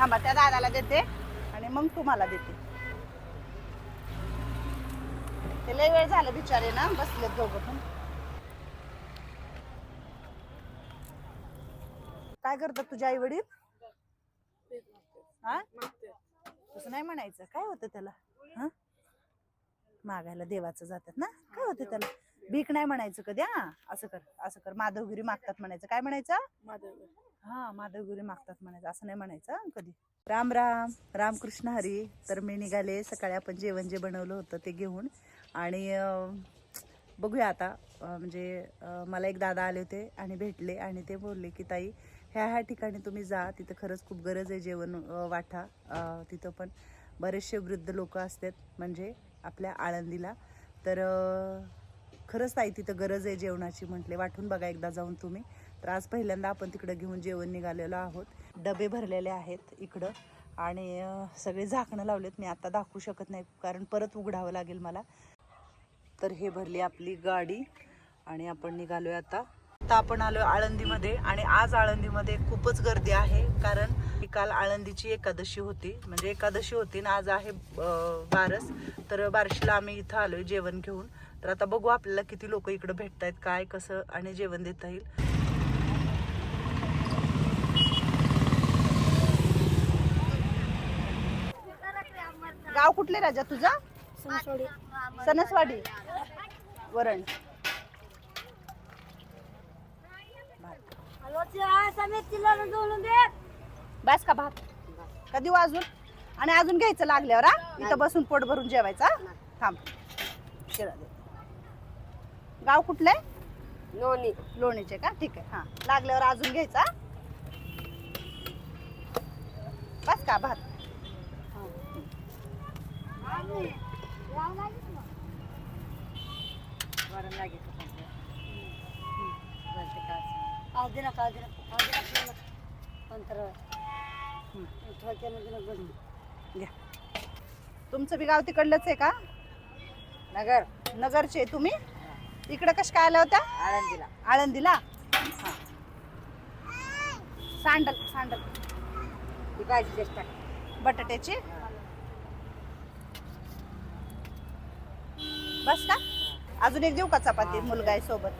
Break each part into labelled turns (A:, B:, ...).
A: थांबा त्या दादाला देते आणि मग तुम्हाला देते. ते लय वेळ झालं बिचारे ना बसलेत दोघं पण. काय करतात तुझे आई वडील हा? तसं नाही म्हणायचं. काय होतं त्याला? हा? मागायला देवाचं जातात ना? काय होतं त्याला? भीक नाही म्हणायचं कधी हा? असं कर असं कर. माधवगिरी मागतात म्हणायचं. काय म्हणायचं? हा माधवगुरी मागतात म्हणायचं असं नाही म्हणायचं कधी. राम राम रामकृष्ण हरी. तर मी निघाले सकाळी आपण जेवण जे बनवलं होतं ते घेऊन. आणि बघूया आता म्हणजे मला एक दादा आले होते आणि भेटले आणि ते बोलले की ताई ह्या ह्या ठिकाणी तुम्ही जा तिथं खरंच खूप गरज आहे जेवण वाठा वाटा तिथं पण. बरेचसे वृद्ध लोक असतात म्हणजे आपल्या आळंदीला. तर खरंच ताई तिथं गरज आहे जेवणाची म्हटले. वाटून बघा एकदा जाऊन तुम्ही. तर आज पहिल्यांदा आपण तिकडं घेऊन जेवण निघालेलो आहोत. डबे भरलेले आहेत इकडं. आणि सगळे झाकणं लावलेत. मी आता दाखवू शकत नाही कारण परत उघडावं लागेल मला. तर हे भरली आपली गाडी. आणि आपण निघालोय आता. आता आपण आलो आळंदीमध्ये. आणि आज आळंदीमध्ये खूपच गर्दी आहे कारण ही काल आळंदीची एकादशी होती. म्हणजे एकादशी होती ना आज आहे बारस तर बारशीला आम्ही इथं आलोय जेवण घेऊन. तर आता बघू आपल्याला किती लोक इकडे भेटत आहेत काय कसं आणि जेवण देता येईल. गाव कुठले राजा तुझा? सणसवाडी. वरण. बस का भात? कधी अजून? आणि अजून घ्यायचं लागल्यावर हा? इथं बसून पोट भरून जेवायचा हा? थांब. शिरा दे. गाव कुठलं आहे?
B: नोनी
A: लोणीचे का? ठीक आहे हा. लागल्यावर अजून घ्यायचा बस का भात?
B: ठोक्यानं दिलं बंद
A: घ्या तुमचं बी गाव तिकडलंच आहे का?
B: नगर.
A: नगरचे तुम्ही? इकडे कशा काय आल्या होत्या?
B: आळंदीला.
A: आळंदीला? हा. सांडल सांडल.
B: ही भाजी
A: बटाट्याची? बस का अजून एक देऊ का चपाती? मुलगा आहे सोबत.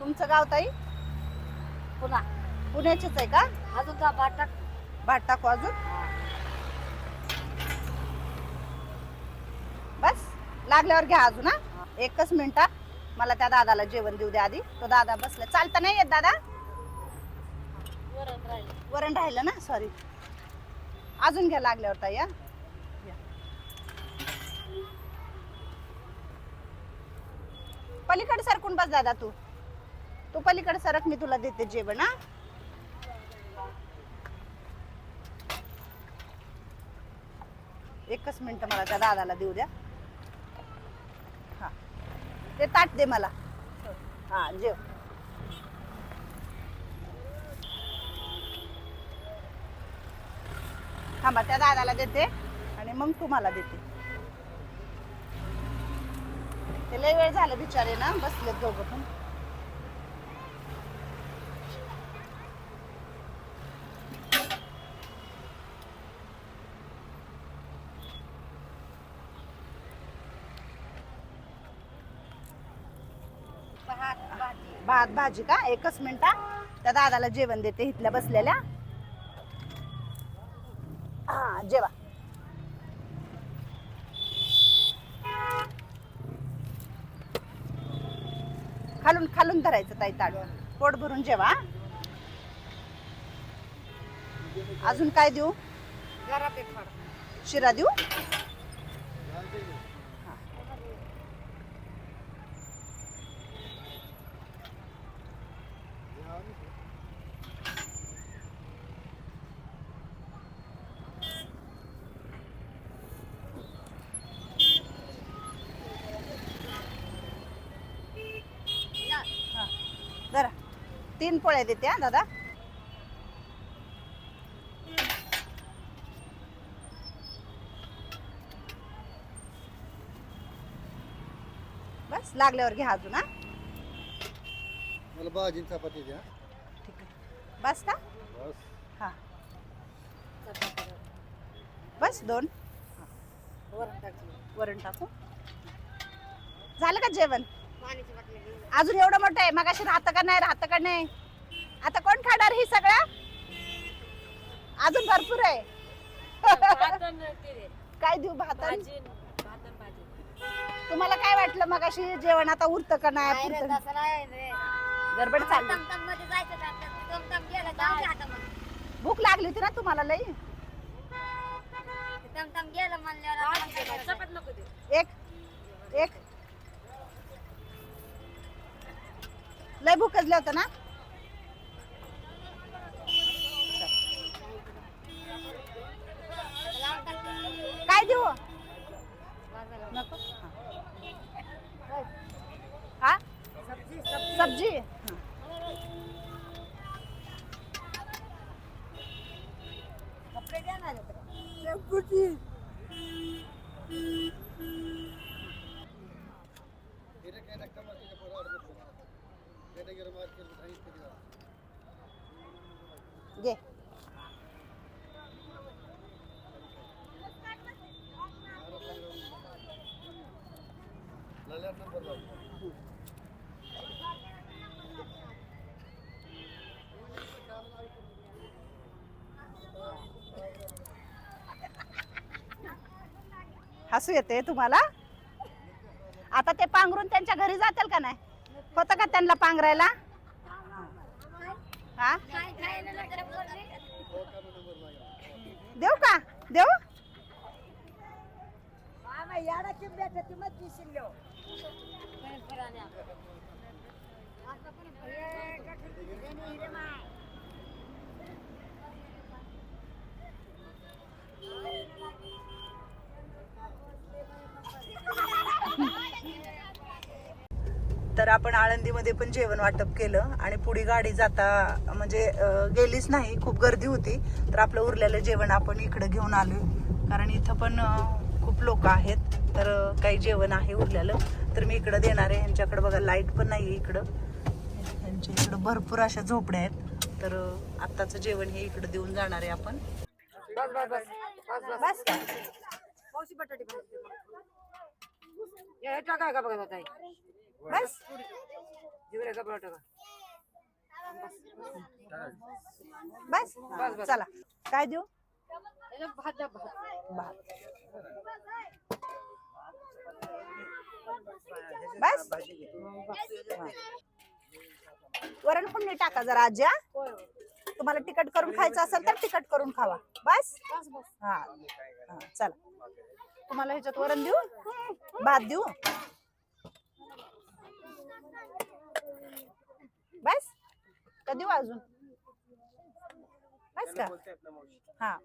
A: तुमचं गाव ताई?
B: पुन्हा.
A: पुण्याचेच आहे का?
B: अजून का भात टाक.
A: भात टाकू अजून? बस. लागल्यावर घ्या अजून हा. एकच मिनिटा. मला त्या दादाला जेवण देऊ द्या आधी. तो दादा बसला. चालता नाही येत दादा?
B: वरण राहिलं
A: ना? सॉरी अजून घ्या लागल्यावर ताई या. पलीकडे सरकून बस दादा तू. तू पलीकडे सरक मी तुला देते जेवण हा. एकच मिनिट मला त्या दादाला देऊ द्या. हा. ते ताट दे मला. हा जेव. थांबा त्या दादाला देते आणि मग तुम्हाला देते. ते लय वेळ झालं बिचारे ना बसलेत दोघं पण.
B: भात भाजी.
A: भात भाजी का? एकच मिनिटा. त्या दादाला जेवण देते इथल्या बसलेल्या हा जेवा खालून खालून धरायचं ताई ताट. पोट भरून जेवा. अजून काय देऊ? शिरा देऊ हा. जरा तीन पोळ्या देते हा दादा. बस लागल्यावर घ्या अजून हा.
C: मला भाजी आणि चपाती द्या.
A: ठीक आहे. बस का?
C: बस.
A: हा. बस दोन.
B: वरण
A: टाकू. झालं का जेवण? अजून एवढं मोठं आहे. मग अशी राहतं का नाही राहतं का नाही? आता कोण खाणार ही सगळं? अजून भरपूर आहे. काय देऊ भात. तुम्हाला काय वाटलं मग अशी जेवण आता उरतं का नाही. गडबड चालली. भूक लागली होती ना तुम्हाला लई?
B: ते टमटम
A: लय भूकजलं होतं ना? घे. हसू येते तुम्हाला? आता ते पांघरून त्यांच्या घरी जातील का नाही? होतं का त्यांना पांघरायला हा देऊ का देऊ तर आपण आळंदीमध्ये पण जेवण वाटप केलं आणि पुढे गाडी जाता म्हणजे गेलीच नाही. खूप गर्दी होती. तर आपलं उरलेलं जेवण आपण इकडं घेऊन आलो कारण इथं पण खूप लोक आहेत. तर काही जेवण आहे उरलेलं. तर मी इकडं देणार आहे. यांच्याकडे बघा लाइट पण नाही आहे इकडं. यांच्या इकडं भरपूर अशा झोपड्या आहेत. तर आत्ताचं जेवण हे इकडं देऊन जाणार आहे आपण.
B: बटाटे
A: बस. बस. चला. काय देऊ?
B: भात
A: बस. वरण फोडणी टाका जरा आज्या तुम्हाला तिकट करून खायचं असेल तर तिकट करून खावा. बस. हा. हा चला. तुम्हाला ह्याच्यात वरण देऊ? भात देऊ? बस? का देऊ अजून? बस का? हा.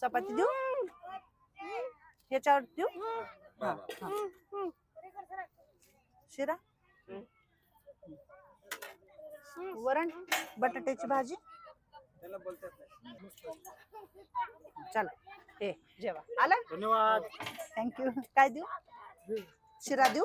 A: चपाती देऊ? ह्याच्यावर देऊ? हा, हा. शिरा? वरण? बटाट्याची भाजी? चला हे जेवा. आलं?
C: धन्यवाद.
A: थँक्यू काय देऊ? शिरा देऊ?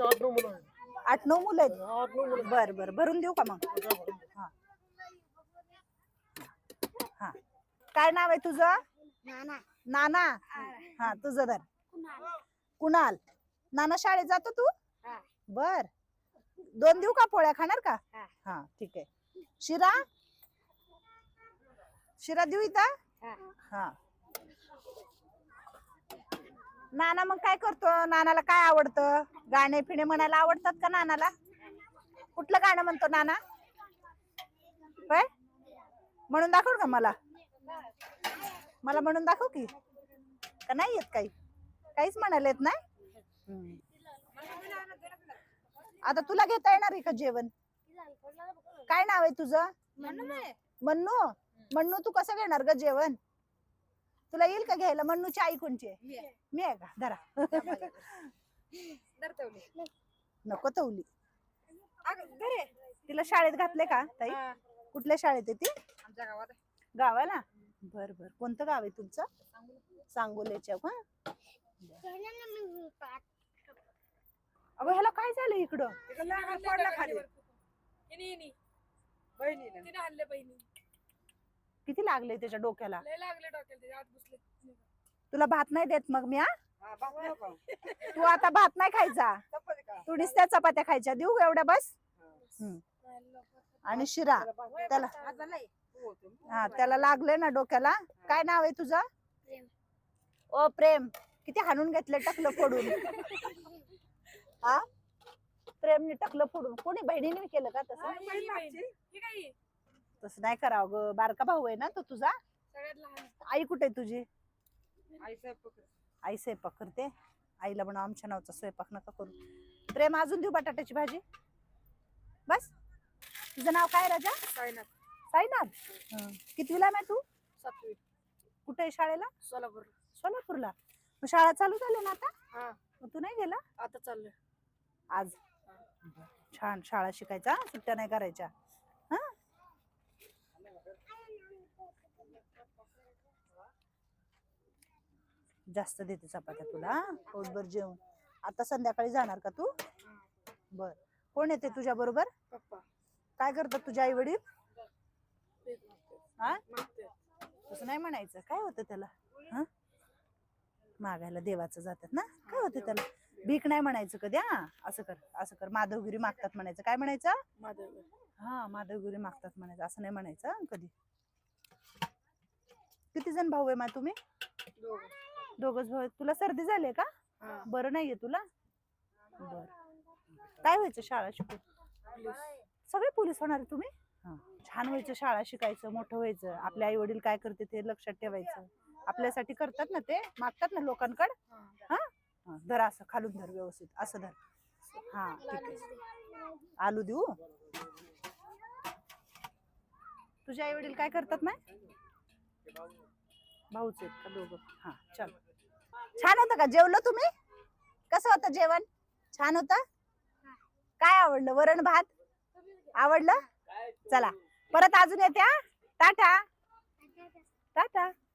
C: आठ नऊ मुलं आहेत.
A: आठ नऊ मुलं आहेत?
C: आठ नऊ मुलं
A: बर बर. भरून देऊ का मग? हा. हा. काय नाव आहे तुझं?
B: नाना.
A: नाना. हा तुझं धर. कुणाल. नाना शाळेत जातो तू?
B: हा.
A: बर. दोन देऊ का पोळ्या? खाणार का?
B: हा.
A: हा ठीक आहे. शिरा? शिरा देऊ इथं?
B: हा.
A: हा. नाना मग काय करतो? नानाला काय आवडतं? गाणे फिणे म्हणायला आवडतात का नानाला? कुठलं गाणं म्हणतो नाना? होय? म्हणून दाखव का मला? मला म्हणून दाखव की. का नाही येत काही? काहीच म्हणायला येत नाही. आता तुला घेता येणार आहे का जेवण? काय नाव आहे तुझं? मन्नू. मन्नू? तू कसं घेणार ग जेवण? तुला येईल का घ्यायला? मन्नूची आई कोणची आहे? मी आहे. का? धरा. नको तवली. तिला शाळेत घातले का ताई? कुठल्या शाळेत आहे ती?
B: आमच्या गावात
A: गावाला? बर बर. कोणतं गाव आहे तुमचं? सांगोल्याच्या का अगं ह्याला काय झालं इकडं?
B: पडला खाली.
D: हिनी हिनी
B: बहिणीने
D: तिने आणले बहिणी
A: किती लागले त्याच्या डोक्याला?
D: लय लागले डोक्याला त्याच्या आत घुसले.
A: तुला भात नाही देत मग मी हा?
B: हा, भात नको.
A: तू आता भात नाही खायचा.
B: चपाती का?
A: तू नुसत्या चपात्या खायच्या. देऊ एवढ्या बस?
B: हा.
A: आणि शिरा
B: त्याला. तू होतो.
A: हा त्याला लागले ना डोक्याला. काय नाव आहे तुझं? ओ प्रेम. किती हाणून घेतलं टकलं फोडून. हा? प्रेमने टकलं फोडून. कोणी बहिणीने केलं का तसं?
D: ही बहीण. मागची. ही काय ही?
A: तसं नाही करावं ग. बारका भाऊ आहे ना तो तुझा?
D: सगळ्यात लहान.
A: आई कुठे आहे तुझी?
B: आई स्वयंपाक.
A: आई स्वयंपाक करते? आईला म्हणा आमच्या नावचा स्वयंपाक नका करू. प्रेम अजून देऊ बटाट्याची भाजी? बस. तुझं नाव काय राजा?
D: साईनाथ.
A: साईनाथ? हं. कितवीला आहे तू?
D: सातवी.
A: कुठे आहे शाळेला?
D: सोलापूर.
A: सोलापूरला. मग शाळा चालू झाली ना आता?
D: हा.
A: मग तू नाही गेला?
D: आता चाललोय.
A: आज. छान. शाळा शिकायचा? सुट्ट्या नाही करायच्या. हा? जास्त देते चपात्या तुला? पोटभर जेवण आता संध्याकाळी जाणार का तू? बर. कोण येते तुझ्या बरोबर? काय करतात तुझे आई वडील. हा. तसं नाही म्हणायचं. काय होतं त्याला? हं? मागायला देवाचं जातात ना? काय होतं त्याला? भीक नाही म्हणायचं कधी हा? असं कर असं कर. माधवगिरी मागतात म्हणायचं. काय म्हणायचं. हा माधवगिरी मागतात म्हणायचं. असं नाही म्हणायचं कधी? किती जण भाऊ आहे मा तुम्ही. दोघच भाऊ आहेत. तुला सर्दी झाली आहे का?
D: हा.
A: बरं नाहीये तुला? बर. काय व्हायचं शाळा शिकून?
D: पोलीस.
A: सगळे पोलीस होणार आहे तुम्ही? हं. छान व्हायचं शाळा शिकायचं मोठं व्हायचं. आपले आई वडील काय करते ते लक्षात ठेवायचं. आपल्यासाठी करतात ना ते? मागतात ना लोकांकडे?
D: हा.
A: हा? हं, धर असं खालून धर व्यवस्थित. असं धर. हा ठीक आहे. आलू देऊ? तुझे आई वडील काय करतात ना भाऊच आहेत का दोघं? हा चल. छान होतं का? जेवलं तुम्ही? कसं होतं जेवण? छान होतं? काय आवडलं? वरण भात? आवडलं? चला. परत अजून येत्या टाटा. टाटा.